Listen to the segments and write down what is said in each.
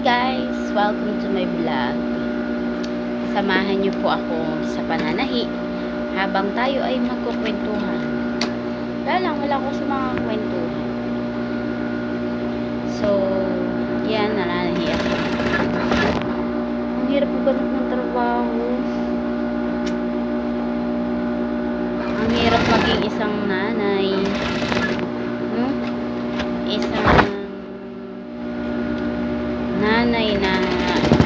guys! Welcome to my vlog. Samahan niyo po ako sa pananahi habang tayo ay magkukwentuhan. Wala wala ko sa mga kwentuhan. So, yan, nananahi ako. Ang hirap ganun ng trabaho. Ang hirap maging isang nanay. No? Isang nanay na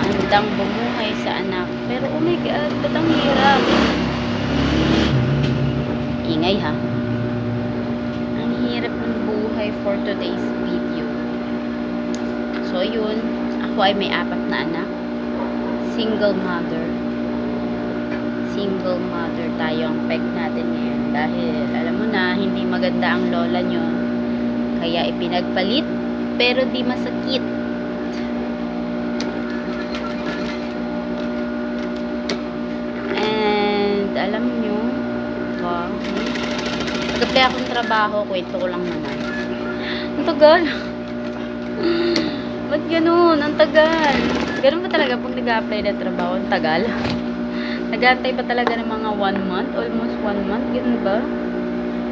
handang bumuhay sa anak. Pero oh my God, ba't ang hirap? Ingay ha. Ang hirap ng buhay for today's video. So yun, ako ay may apat na anak. Single mother. Single mother tayo ang peg natin ngayon. Dahil alam mo na, hindi maganda ang lola nyo. Kaya ipinagpalit, pero di masakit. Nag-apply akong trabaho, kwento ko lang naman. Ang tagal. Ba't ganun? Ang tagal. Ganun ba talaga pag nag-apply ng trabaho? Ang tagal. Nagantay ba talaga ng mga one month? Almost one month? Ganun ba?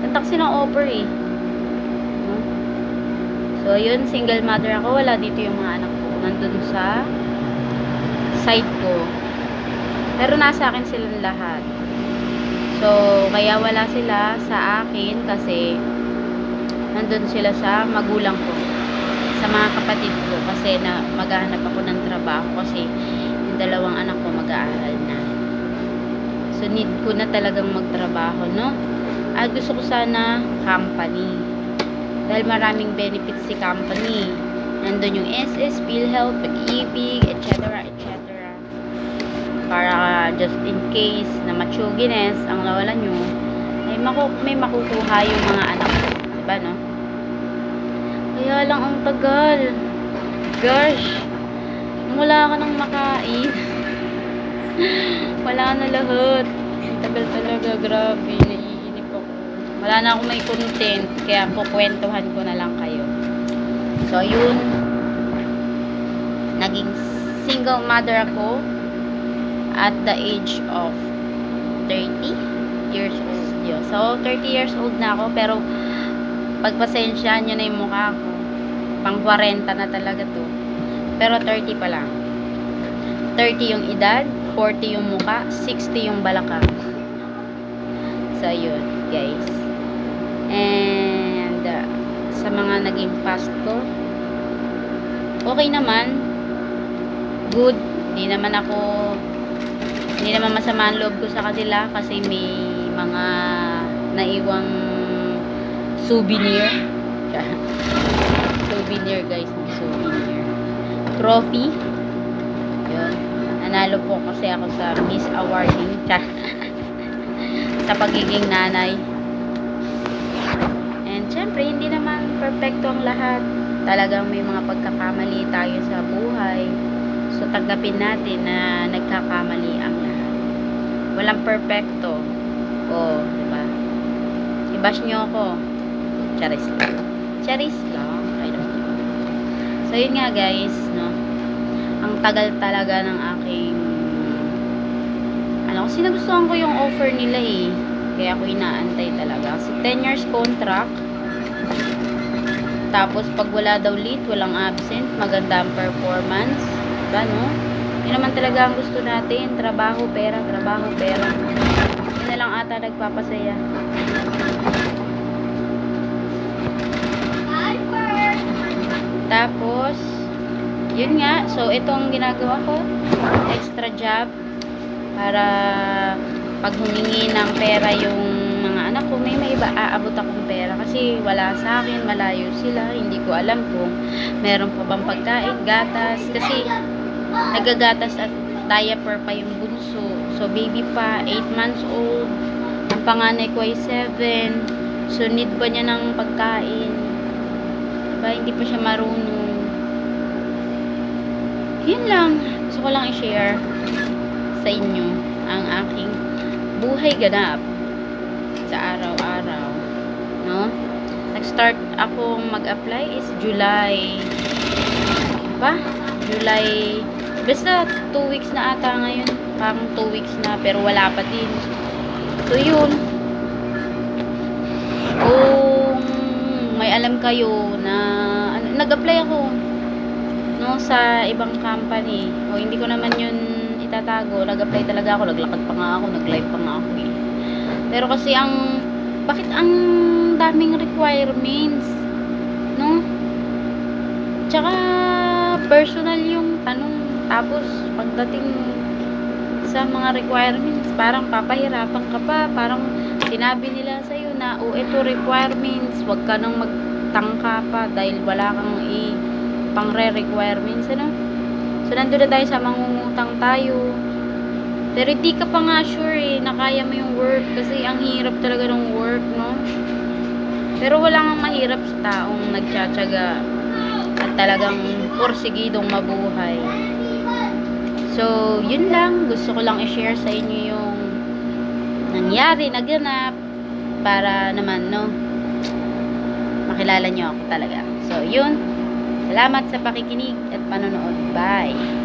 Ang taksi ng offer eh. So, yun, single mother ako. Wala dito yung mga anak ko. Nandun sa side ko. Pero nasa akin silang lahat. So, kaya wala sila sa akin kasi nandun sila sa magulang ko. Sa mga kapatid ko. Kasi na maghahanap ako ng trabaho kasi yung dalawang anak ko mag-aaral na. So, need ko na talagang magtrabaho, no? At gusto ko sana company. Dahil maraming benefits si company. Nandun yung SS, PhilHealth, Pag-ibig, etc. etc. Para just in case na matsugines ang nawala nyo, ay maku may makukuha yung mga anak. Diba, no? Kaya lang ang tagal. Gosh. Wala ka nang makain. Wala na lahat. Tagal talaga. Grabe. Naiinip ako. Wala na akong may content. Kaya kukwentuhan ko na lang kayo. So, yun. Naging single mother ako at the age of 30 years old. Yun. So, 30 years old na ako. Pero, pagpasensyahan nyo na yung mukha ko. Pang 40 na talaga to. Pero 30 pa lang. 30 yung edad, 40 yung muka, 60 yung balakang. So, yun, guys. And, uh, sa mga naging past ko, okay naman. Good. Hindi naman ako, hindi naman masama ang loob ko sa kanila kasi may mga naiwang souvenir. souvenir, guys. Souvenir. Trophy. Yun. Nanalo po kasi ako sa Miss Awarding. sa pagiging nanay. And syempre, hindi naman perfecto ang lahat. Talagang may mga pagkakamali tayo sa buhay. So, tanggapin natin na nagkakamali ang lahat. Walang perfecto. O, di ba? I-bash nyo ako. Charis lang. Charis lang. I don't know. So, yun nga guys, no? Ang tagal talaga ng aking ano, kasi nagustuhan ko yung offer nila eh. Kaya ako inaantay talaga. Kasi 10 years contract. Tapos, pag wala daw late, walang absent, maganda ang performance. Diba, no? Yun naman talaga ang gusto natin. Trabaho, pera, trabaho, pera. Yun na lang ata nagpapasaya. Tapos, yun nga. So, itong ginagawa ko, extra job para pag humingi ng pera yung mga anak ko, may may iba aabot akong pera kasi wala sa akin, malayo sila, hindi ko alam kung meron pa bang pagkain, gatas, kasi nagagatas at diaper pa yung bunso. So, baby pa, 8 months old, ang panganay ko ay 7, so need pa niya ng pagkain, diba, hindi pa siya marunong. Yun lang, gusto ko lang i-share sa inyo ang aking buhay ganap sa araw-araw. No? Nag-start akong mag-apply is July. Diba? July, basta 2 weeks na ata ngayon. Parang 2 weeks na, pero wala pa din. So, yun. Kung may alam kayo na, ano, nag-apply ako no, sa ibang company. O, hindi ko naman yun itatago. Nag-apply talaga ako. Naglakad pa nga ako. Nag-live pa nga ako eh. Pero kasi ang, bakit ang daming requirements? No? Tsaka, personal yung tanong. Tapos, pagdating sa mga requirements, parang papahirapan ka pa. Parang, sinabi nila sa'yo na, oh, ito requirements, wag ka nang magtangka pa dahil wala kang i pang re-requirements, ano? So, nandun na tayo sa mangungutang tayo. Pero di ka pa nga sure eh, na kaya mo yung work kasi ang hirap talaga ng work, no? Pero wala nga mahirap sa taong nagtsatsaga at talagang porsigidong mabuhay. So, yun lang. Gusto ko lang i-share sa inyo yung nangyari, naganap para naman, no? Makilala nyo ako talaga. So, yun. Salamat sa pakikinig at panonood. Bye!